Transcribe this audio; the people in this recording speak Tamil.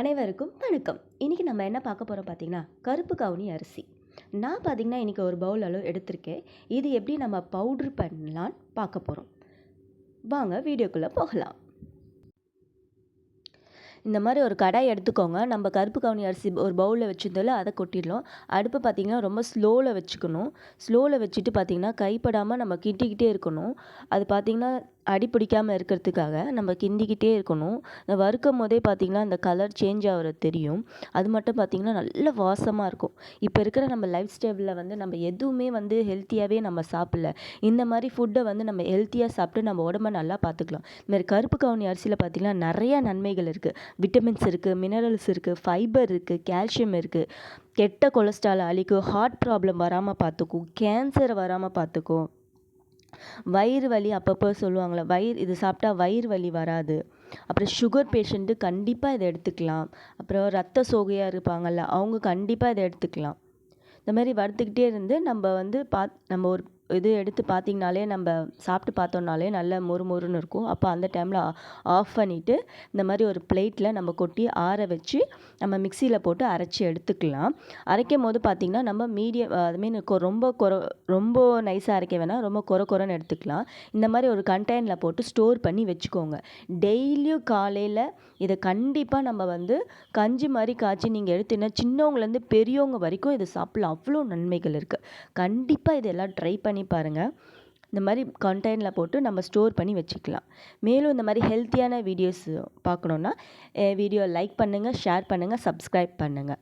அனைவருக்கும் வணக்கம். இன்றைக்கி நம்ம என்ன பார்க்க போகிறோம் பார்த்தீங்கன்னா கருப்பு கவுனி அரிசி. நான் பார்த்தீங்கன்னா இன்றைக்கி ஒரு பவுல் அளவு எடுத்திருக்கேன். இது எப்படி நம்ம பவுட்ரு பண்ணலான்னு பார்க்க போகிறோம் வாங்க வீடியோக்குள்ளே போகலாம். இந்த மாதிரி ஒரு கடாய் எடுத்துக்கோங்க. நம்ம கருப்பு கவுனி அரிசி ஒரு பவுலில் வச்சிருந்தாலும் அதை கொட்டிடலாம். அடுப்பு பார்த்திங்கன்னா ரொம்ப ஸ்லோவில் வச்சுக்கணும். ஸ்லோவில் வச்சுட்டு பார்த்திங்கன்னா கைப்படாமல் நம்ம கிண்டிக்கிட்டே இருக்கணும். அது பார்த்திங்கன்னா அடி பிடிக்காமல் இருக்கிறதுக்காக நம்ம கிண்டிக்கிட்டே இருக்கணும். இந்த வறுக்கும் போதே பார்த்திங்கன்னா அந்த கலர் சேஞ்ச் ஆகிறது தெரியும். அது மட்டும் பார்த்திங்கன்னா நல்ல வாசமாக இருக்கும். இப்போ இருக்கிற நம்ம லைஃப் ஸ்டைலில் வந்து நம்ம எதுவுமே வந்து ஹெல்த்தியாகவே நம்ம சாப்பிடல. இந்த மாதிரி ஃபுட்டை வந்து நம்ம ஹெல்த்தியாக சாப்பிட்டு நம்ம உடம்ப நல்லா பார்த்துக்கலாம் இதுமாதிரி கருப்பு கவுனி அரிசியில் பார்த்திங்கன்னா நிறையா நன்மைகள் இருக்குது விட்டமின்ஸ் இருக்குது மினரல்ஸ் இருக்குது ஃபைபர் இருக்குது கால்சியம் இருக்குது கெட்ட கொலஸ்ட்ரால் அழிக்கும் ஹார்ட் ப்ராப்ளம் வராமல் பார்த்துக்கும் கேன்சர் வராமல் பார்த்துக்கும் வயிறு வலி அப்பப்போ சொல்லுவாங்கள்ல வயிறு இது சாப்பிட்டா வயிறு வலி வராது. அப்புறம் சுகர் பேஷண்ட்டு கண்டிப்பாக இதை எடுத்துக்கலாம். அப்புறம் ரத்த சோகையாக இருப்பாங்கள்ல அவங்க கண்டிப்பாக இதை எடுத்துக்கலாம். இந்த மாதிரி வறுத்துக்கிட்டே இருந்து நம்ம வந்து பாத் நம்ம ஒரு இது எடுத்து பார்த்திங்கனாலே நம்ம சாப்பிட்டு பார்த்தோம்னாலே நல்ல மொறு மொறுன்னு இருக்கும். அப்போ அந்த டைமில் ஆஃப் பண்ணிவிட்டு இந்த மாதிரி ஒரு பிளேட்டில் நம்ம கொட்டி ஆற வச்சு நம்ம மிக்சியில் போட்டு அரைச்சி எடுத்துக்கலாம். அரைக்கும் போது பார்த்திங்கன்னா நம்ம மீடியம் ஐ மீன் ரொம்ப குற ரொம்ப நைஸாக அரைக்க வேணாம். ரொம்ப கொர கொரன்னு எடுத்துக்கலாம். இந்த மாதிரி ஒரு கண்டெய்னரில் போட்டு ஸ்டோர் பண்ணி வச்சுக்கோங்க. டெய்லியும் காலையில் இதை கண்டிப்பாக நம்ம வந்து கஞ்சி மாதிரி காய்ச்சி நீங்கள் எடுத்தீங்கன்னா சின்னவங்கலேருந்து பெரியவங்க வரைக்கும் இதை சாப்பிட்லாம். அவ்வளோ நன்மைகள் இருக்குது கண்டிப்பாக இதெல்லாம் ட்ரை பண்ணி பாருங்கள் இந்த மாதிரி கண்டெய்னரில் போட்டு நம்ம ஸ்டோர் பண்ணி வச்சுக்கலாம். மேலும் இந்த மாதிரி ஹெல்த்தியான வீடியோஸ் பார்க்கணுன்னா வீடியோ லைக் பண்ணுங்கள் ஷேர் பண்ணுங்கள் சப்ஸ்கிரைப் பண்ணுங்கள்